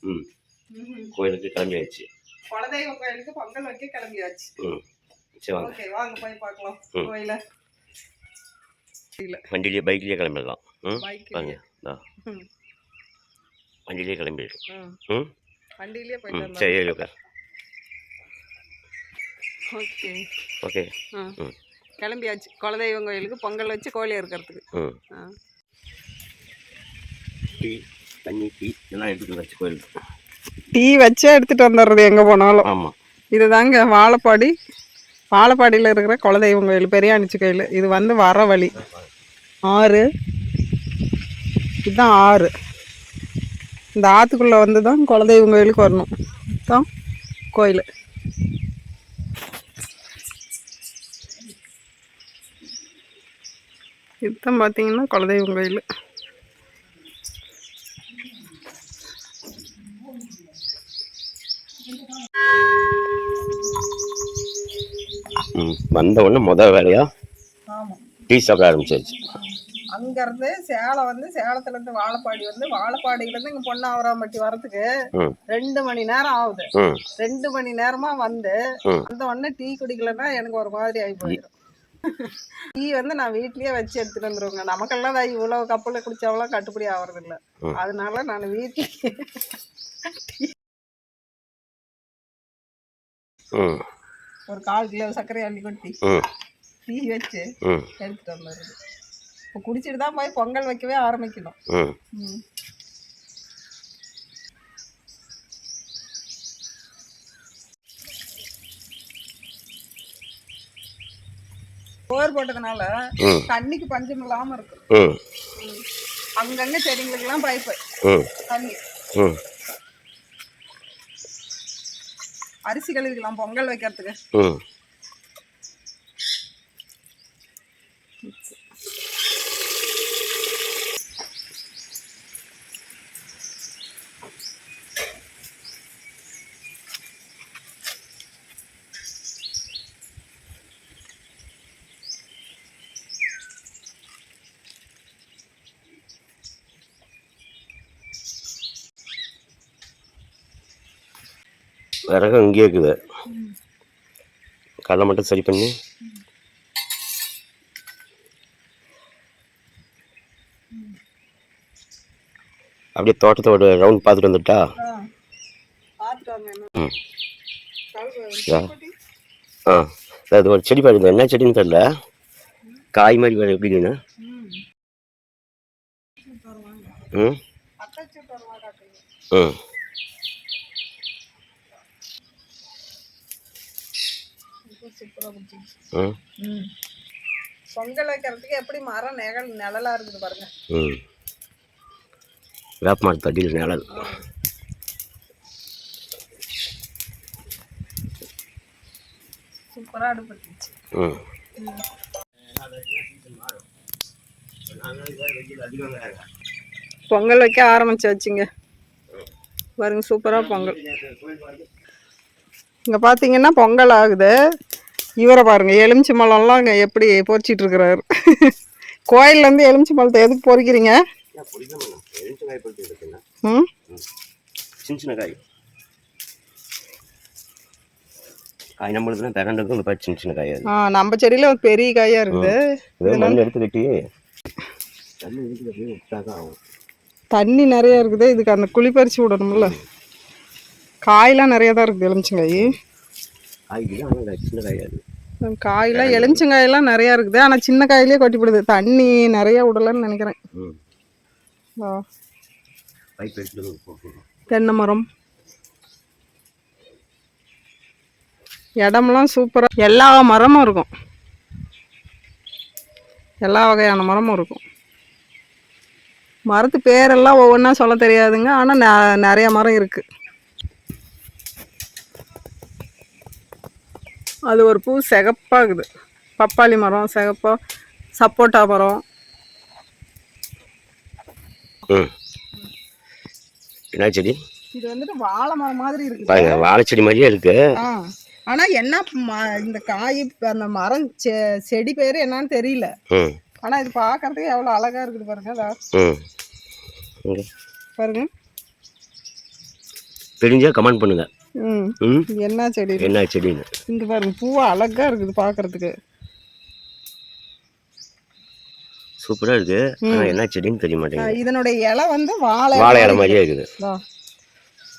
ம். கோயிலுக்கு கிளம்பியாச்சு. குலதெய்வ கோயிலுக்கு பொங்கல் வைக்க கிளம்பியாச்சு. ம். சரி வாங்க. ஓகே வாங்க போய் பார்க்கலாம். கோயில. வண்டியிலேயே பைக்லேயே கிளம்பிடலாம். ம் வாங்க வண்டியிலேயே கிளம்பிடுறோம் ம். வண்டியிலேயே போயிட்டு சரி ஏறி உட்கார். ஓகே. ஓகே. ம். கிளம்பியாச்சு. குலதெய்வம் கோயிலுக்கு பொங்கல் வச்சு கோழி இருக்கிறதுக்கு. ம். ஆ. தண்ணி டீ இதெல்லாம் எடுத்துட்டு வச்சு கோயிலுக்கு டீ வச்சே எடுத்துட்டு வந்துடுறது எங்கே போனாலும். ஆமாம் இதுதாங்க வாழப்பாடி. வாழப்பாடியில் இருக்கிற குலதெய்வம் கோயில் பெரியாணிச்சி கோயில். இது வந்து வர வழி. ஆறு. இதுதான் ஆறு. இந்த ஆற்றுக்குள்ளே வந்து தான் குலதெய்வம் கோயிலுக்கு வரணும். இதுதான் கோயில். இதுதான் பார்த்தீங்கன்னா குலதெய்வம் கோயில். வந்த உடனே முதல் ஆமாம் டீ சாப்பிட ஆரம்பிச்சாச்சு. அங்கேருந்து சேலம் வந்து சேலத்துலேருந்து வாழப்பாடி வந்து வாழப்பாடியிலேருந்து இங்கே பொன்னாவராம்பட்டி வரதுக்கு ம். ரெண்டு மணி நேரம் ஆகுது. ரெண்டு மணி நேரமா வந்து. அந்த உடனே டீ குடிக்கலன்னா எனக்கு ஒரு மாதிரி ஆகி போயிடும். டீ வந்து நான் வீட்லயே வச்சு எடுத்துட்டு வந்துருவேங்க. நமக்கெல்லாம் நான் இவ்வளவு கப்பல குடிச்சாவெல்லாம் கட்டுப்படி ஆகிறது இல்ல. அதனால நான் வீட்லயே ஒரு கால் கிலோ சர்க்கரை அள்ளி கொட்டி. டீ வச்சு எடுத்துட்டு வந்துடுறது. இப்போ குடிச்சிட்டு தான் போய் பொங்கல் வைக்கவே ஆரம்பிக்கணும். போர் போட்டதுனால தண்ணிக்கு பஞ்சம் இல்லாம இருக்கு. அங்கங்க செடிங்களுக்கெல்லாம் பைப்பு. ம் தண்ணி ம் அரிசி கழுவிக்கலாம் பொங்கல் வைக்கிறதுக்கு. விறகு இங்கேயே இருக்குது. கடலை மட்டும் சரி பண்ணி. அப்படியே தோட்டத்தோட ரவுண்ட் பார்த்துட்டு வந்துட்டா? ம். ஆ அது ஒரு செடி பாருங்க என்ன செடின்னு தெரியல. காய் மாதிரி வேறு எப்படின்னு ம். ம். அத்தாச்சி தருவா காட்டுங்க. ம் இப்போ சூப்பரா பிடிச்சிருச்சு. ம் ம். பொங்கல் வைக்கிறதுக்கு எப்படி மரம் நிழல் நிழலா இருக்குது பாருங்க. ம். வேப்ப மரத்து அடியில் நிழல் சூப்பரா அடுப்பட்டுச்சு ம். பொங்கல் வைக்க ஆரம்பிச்சாச்சுங்க பாருங்க சூப்பரா பொங்கல். இங்க பாத்தீங்கன்னா பொங்கல் ஆகுது. இவரை பாருங்க எலுமிச்சை பழம்லாம் இங்க எப்படி பொறிச்சிட்டு இருக்கிறாரு கோயில்ல இருந்து எலுமிச்சை பழத்தை எதுக்கு பொறிக்கிறீங்க? ம்? சின்ன சின்ன காய். காய் நம்மளுக்குலாம் இந்த மாதிரி சின்ன சின்ன காய் அது. ஆ நம்ம செடியில ஒரு பெரிய காயா இருக்குது. இதே மண் எடுத்து கட்டி தண்ணி நிறைய இருக்குது. இதுக்கு அந்த குழி பறிச்சு விடணும்ல. காயெல்லாம் நிறைய தான் இருக்குது எலுமிச்சங்காய் காய்க்கு தான் ஆனால் சின்ன காய் அது காயெல்லாம் எலுமிச்சங்காயெல்லாம் நிறைய இருக்குது. ஆனால் சின்ன காயிலே கொட்டிப்படுது தண்ணி நிறைய விடலன்னு நினைக்கிறேன். தென்னை மரம் இடமெல்லாம் சூப்பராக எல்லா மரமும் இருக்கும். எல்லா வகையான மரமும் இருக்கும். மரத்து பேரெல்லாம் ஒவ்வொன்றா சொல்ல தெரியாதுங்க. ஆனால் நிறைய மரம் இருக்குது அது ஒரு பூ சிகப்பாகுது. பப்பாளி மரம் சிகப்பா சப்போட்டா மரம். ம் என்ன செடி? இது வந்துட்டு வாழை மரம் மாதிரி இருக்குது. பாருங்க வாழை செடி மாதிரியே இருக்கு. ஆ. ஆனால் என்ன ம- இந்த காய் அந்த மரம் செ செடி பேர் என்னன்னு தெரியல. ம் ஆனால் இது பார்க்கறதுக்கு எவ்வளோ அழகாக இருக்குது பாருங்க பாருங்க. தெரிஞ்சால் கமெண்ட் இது என்ன செடி என்ன செடின்னு இங்க பாருங்க பூ அழகா இருக்குது பாக்குறதுக்கு. சூப்பராக இருக்குது ஆனால் என்ன செடின்னு தெரிய மாட்டேங்குது. இதனுடைய இலை வந்து வாழை வாழை இலை மாதிரியே இருக்குது. இதா.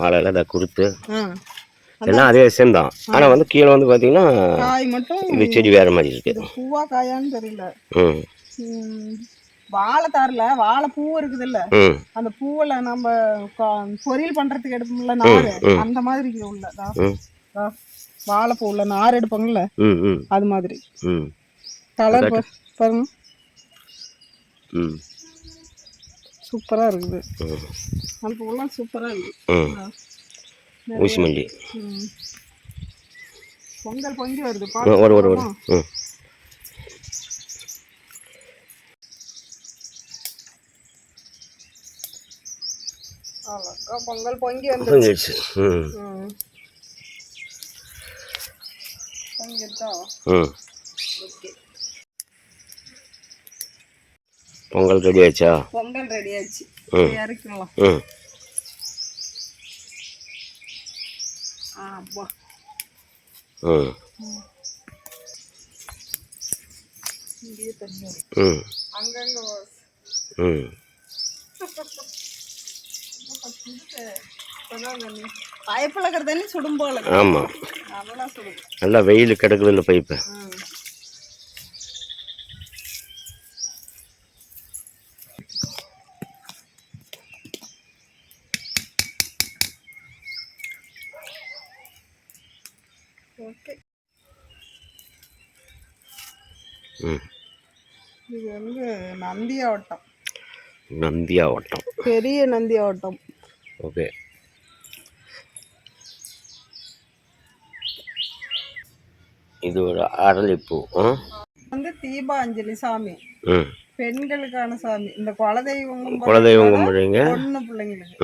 வாழை இலை அதை கொடுத்து. எல்லாம் அதே விஷயம் தான். ஆனால் வந்து கீழே வந்து பார்த்தீங்கன்னா காய் மட்டும் இந்த செடி வேறு மாதிரி இருக்குது இது பூவா காயான்னு தெரியல. ம். ம், வாழை தாரல வாழை பூ இருக்குது இல்ல அந்த பூவுல நம்ம பொரியல் பண்றதுக்கு எடுப்போம்ல நார். அந்த மாதிரி உள்ள. வாழைப்பூவுல நார் எடுப்பாங்கல்ல அது மாதிரி. கலர் பாருங்க. சூப்பரா இருக்குது. அந்த பூவெல்லாம் சூப்பரா இருக்குது. ம். பொங்கல் பொங்கி வருது. ஒரு ஒரு போலாமா? ம் அழகா பொங்கல் பொங்கி வந்து வந்துடுச்சு ம். பொங்கிட்டா ம். ஓகே. பொங்கல் ரெடி ஆச்சா? பொங்கல் ரெடி ஆச்சு. இறக்கலாம் ம். ஆ அப்பா ம். அங்கங்க ம். பைப்பில் இருக்கிற தண்ணி சுடும் போல ஆமாம் நல்லா வெயில் கிடக்குது இல்லை பைப்பு. இது வந்து நந்தியாவட்டம். நந்தியாவட்டம். பெரிய நந்தியாவட்டம். ஓகே இது ஒரு அரளிப்பூ வந்து தீபாஞ்சலி சாமி. பெண்களுக்கான சாமி. இந்த குலதெய்வம் குலதெய்வம் கும்பிடுறீங்க பொண்ணு பிள்ளைங்களுக்கு.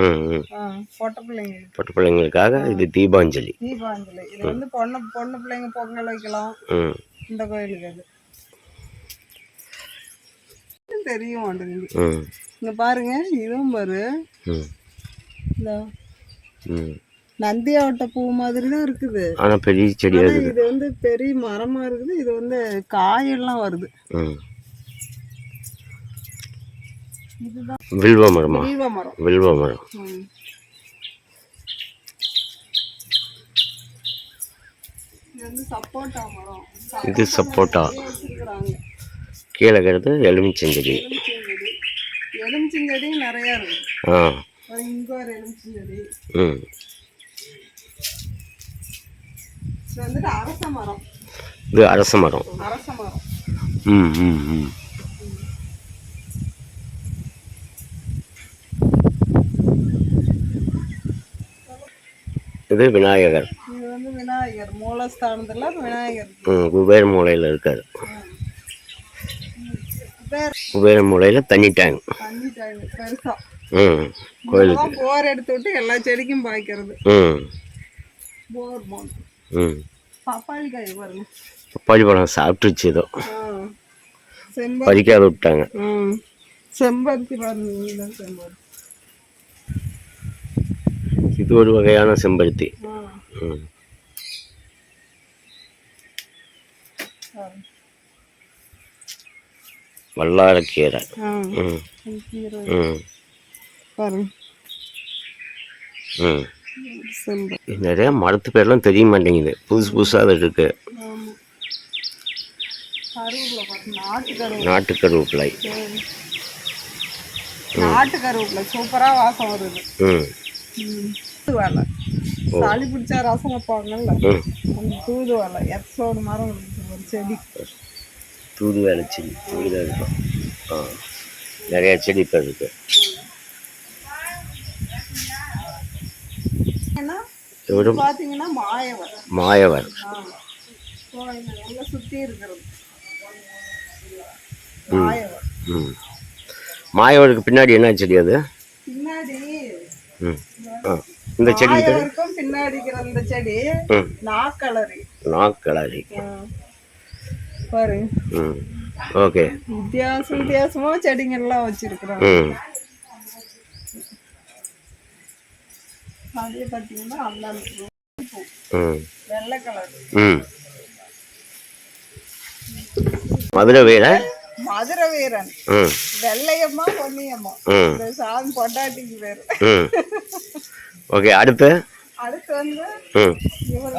பொட்ட பிள்ளைங்களுக்கு. பட்டு பிள்ளைங்களுக்காக இது தீபாஞ்சலி. தீபாஞ்சலி. இது வந்து பொண்ணு பொண்ணு பிள்ளைங்க பொங்கல் வைக்கலாம். இந்த கோயிலுக்கு அது. தெரியும் மாட்டேங்குது இங்க பாருங்க இதுவும் பாரு நந்தியாவட்ட பூ மாதிரி தான் இருக்குது. ஆனால் பெரிய செடியாக ஆனா இருக்குது. இது வந்து பெரிய மரமா இருக்குது. இது வந்து காயெல்லாம் வருது. இதுதான். வில்வ மரமா? வில்வ மரம். வில்வ மரம். இது சப்போட்டா மரம். இது சப்போட்டா. வச்சிருக்கிறாங்க. கீழே எலுமிச்சஞ்செடி எலுமிச்சஞ்செடி எலுமிச்சஞ்செடி நிறைய இருக்கு ஆ. வந்துட்டு அரச மரம் இது அரச மரம் அரச மரம் ம் ம் ம் இது விநாயகர் இது வந்து விநாயகர் மூலஸ்தானத்துல விநாயகர் ம் குபேர மூலையில் இருக்கார் பேர் குபேர மூலையில் தண்ணி டேங்க் தண்ணி கோயிலுக்கு. போர் எடுத்து விட்டு எல்லா செடிக்கும் பாய்க்கிறது. போர் பப்பாளி காய் பாருங்க. பப்பாளி பழம் சாப்பிட்டுச்சு ஏதோ. பறிக்காத விட்டாங்க. செம்பருத்தி பாருங்க செம்பருத்தி. இது ஒரு வகையான செம்பருத்தி. வல்லாரக்கீரை ம். பாருங்க. நிறைய மரத்து பேர்லாம் தெரிய மாட்டேங்குது. புதுசு புதுசாக பாருங்க நாட்டு கருவேப்பிலை. நாட்டு கருவேப்பிலை. சரி. நாட்டு கருவேப்பிலை சூப்பரா வாசம் வருது. தூதுவளை சளி பிடிச்சா ரசம் வைப்பாங்கல்ல. அந்த தூதுவளை எத்தோடு மரம் ஒரு செடி. தூது வேலை செடி. இங்கே இருக்கும். ஆ. நிறைய செடி இப்போ இருக்குது ஏன்னா இவரு பார்த்தீங்கன்னா மாயவர் மாயவர் ஆ ஸோ இந்த எல்லாம் சுற்றி இருக்கிறது மாயவர். ம். மாயவருக்கு பின்னாடி என்ன செடி அது? இந்த செடி பின்னாடி இருக்கிற இந்த செடி நாக்கலரி நாக்கலாரி. பாரு. ம். ஓகே. வித்தியாசம் வித்தியாசமா செடிங்கள்லாம் வச்சிருக்கிறாங்க. அதே பார்த்தீங்கன்னா அந்த வெள்ளை கலர். ம். மதுரை வீர? மதுரை வீரன். ம். வெள்ளையம்மா பொன்னியம்மா. ம். இந்த சாமி பொண்டாட்டிக்கு பேர். ம். ஓகே அடுத்து? அடுத்து வந்து ம். இவர்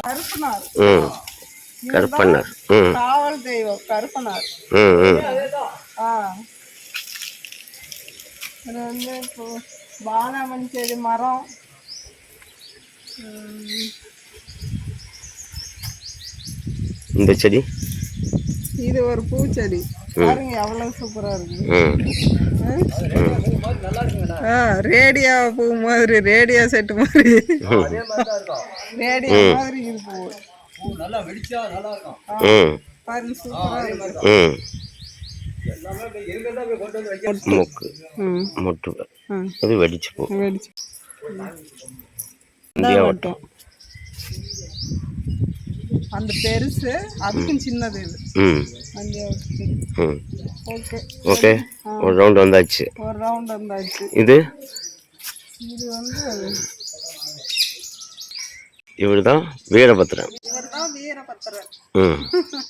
கருப்பனார். ம். காவல் தெய்வம் கருப்பனார். ம் ம். ஆ. வந்து இப்போ பாதாமணி செடி மரம். இந்த செடி? இது ஒரு பூச்செடி. பாருங்க எவ்வளவு சூப்பரா இருக்கு. ரேடியோ பூ மாதிரி ரேடியோ செட்டு மாதிரி. ரேடியோ மாதிரி இது பூ. ம். பாருங்க சூப்பரா இருக்கு. மூக்கு. மொட்டு அது வெடிச்சு போ வெடிச்சு. இந்தியா மட்டும் அந்த பெருசு அதுக்கும் சின்னது இது. ம். அந்த ம். ஓகே. ஓகே. ஒரு ரவுண்ட் வந்தாச்சு. ஒரு ரவுண்ட் வந்தாச்சு. இது? இது வந்து இவர் தான் வீரபத்ரன். இவர் தான் வீரபத்திரன் ம்.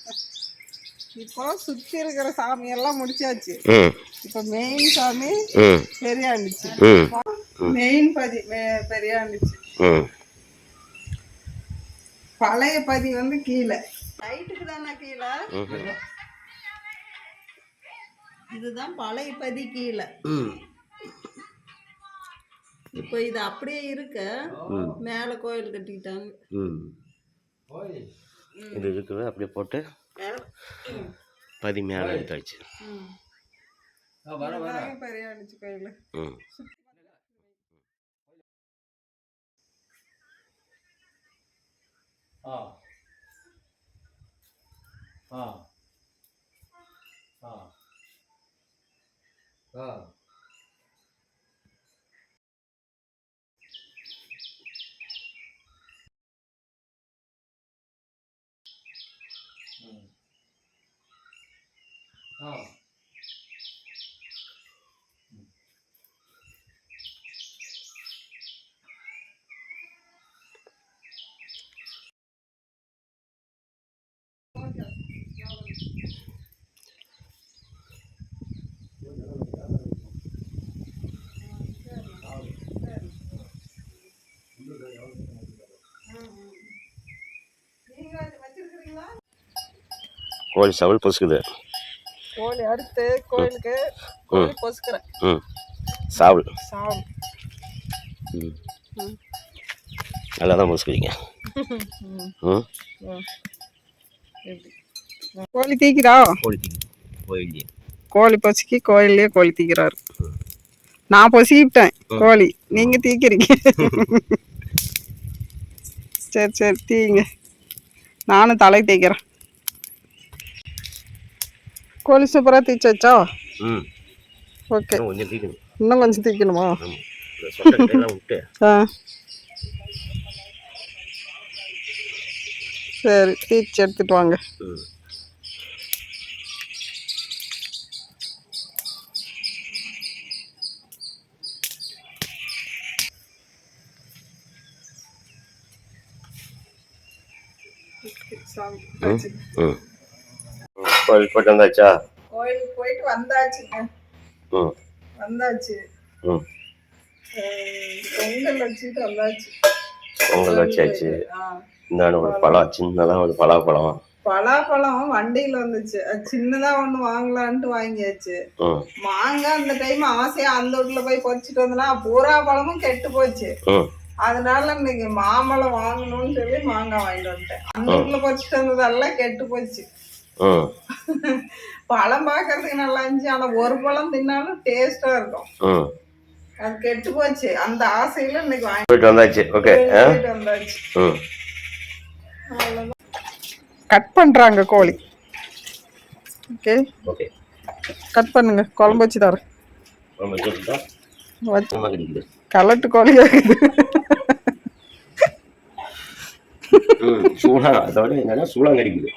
இப்போ சுத்தி இருக்கிற சாமி எல்லாம் முடிச்சாச்சு இப்போ மெயின் சாமி பெரியாண்டிச்சு மெயின் பதி பெரியாண்டிச்சு பழைய பதி வந்து கீழே. லைட்டுக்கு தானே கீழே இதுதான் பழைய பதி கீழே. ம். இப்போ இது அப்படியே இருக்க. மேலே கோயில் கட்டிக்கிட்டாங்க ம். இது இருக்குது அப்படியே போட்டு பதி மேலே எடுத்தாச்சு. கோயில். ம் ஆ ஆ ஆ ஆ ம். ஆ கோழி சவல் பொசுக்குது. கோழி அறுத்து கோயிலுக்கு கோழி பொசுக்கிறேன். ம். சாவல் சாவு ம். ம். நல்லா தான் பொசுக்குறீங்க ம். கோழி தீக்கிறா கோழி கோழி கோழி பொசுக்கி கோயிலே கோழி தீக்கிறாரு. நான் பொசுக்கிட்டேன் கோழி. நீங்க தீக்கிறீங்க. சரி சரி தீங்க நானும் தலை தேய்க்கிறேன். கோழி சூப்பராக தீச்சு வச்சா ம். ஓகே இன்னும் கொஞ்சம் தீக்கணும். இன்னும் கொஞ்சம் தீக்கணுமா? ஆமாம் இந்த சொட்டெல்லாம் விட்டு. ஆ. சரி தீச்சு எடுத்துட்டு வாங்க. ம். ம் கோயில் போட்டு வந்தாச்சா? கோயிலுக்கு போயிட்டு வந்தாச்சுங்க. ம். வந்தாச்சு. ம். பொங்கல் வச்சுட்டு வந்தாச்சு. பொங்கல் வச்சாச்சு. இந்தாண்டு ஒரு பழம் சின்னதாக ஒரு பலாப்பழம். பலாப்பழம் வண்டியில வந்துச்சு. சின்னதா ஒண்ணு வாங்கலான்ட்டு வாங்கியாச்சு. மாங்காய் அந்த டைம் ஆசையா அந்த வீட்டுல போய் பறிச்சுட்டு வந்தனா பூரா பழமும் கெட்டு போச்சு. அதனால இன்னைக்கு மாம்பழம் வாங்கணும்னு சொல்லி மாங்காய் வாங்கிட்டு வந்துட்டேன். அந்த வீட்டுல பறிச்சுட்டு வந்ததெல்லாம் கெட்டு போச்சு. பழம் பார்க்கறதுக்கு நல்லா இருந்துச்சு. ஆனா ஒரு பழம் தின்னாலும் டேஸ்டா இருக்கும். அது கெட்டு போச்சு. அந்த ஆசையில இன்னைக்கு வாங்கி போயிட்டு வந்தாச்சு. ஓகே வந்தாச்சு. கட் பண்றாங்க கோழி. ஓகே ஓகே கட் பண்ணுங்க. குழம்பு வச்சு தரேன். கலட்டு கோழி சூடாக அதோட என்னன்னா சூடாக கிடைக்குது.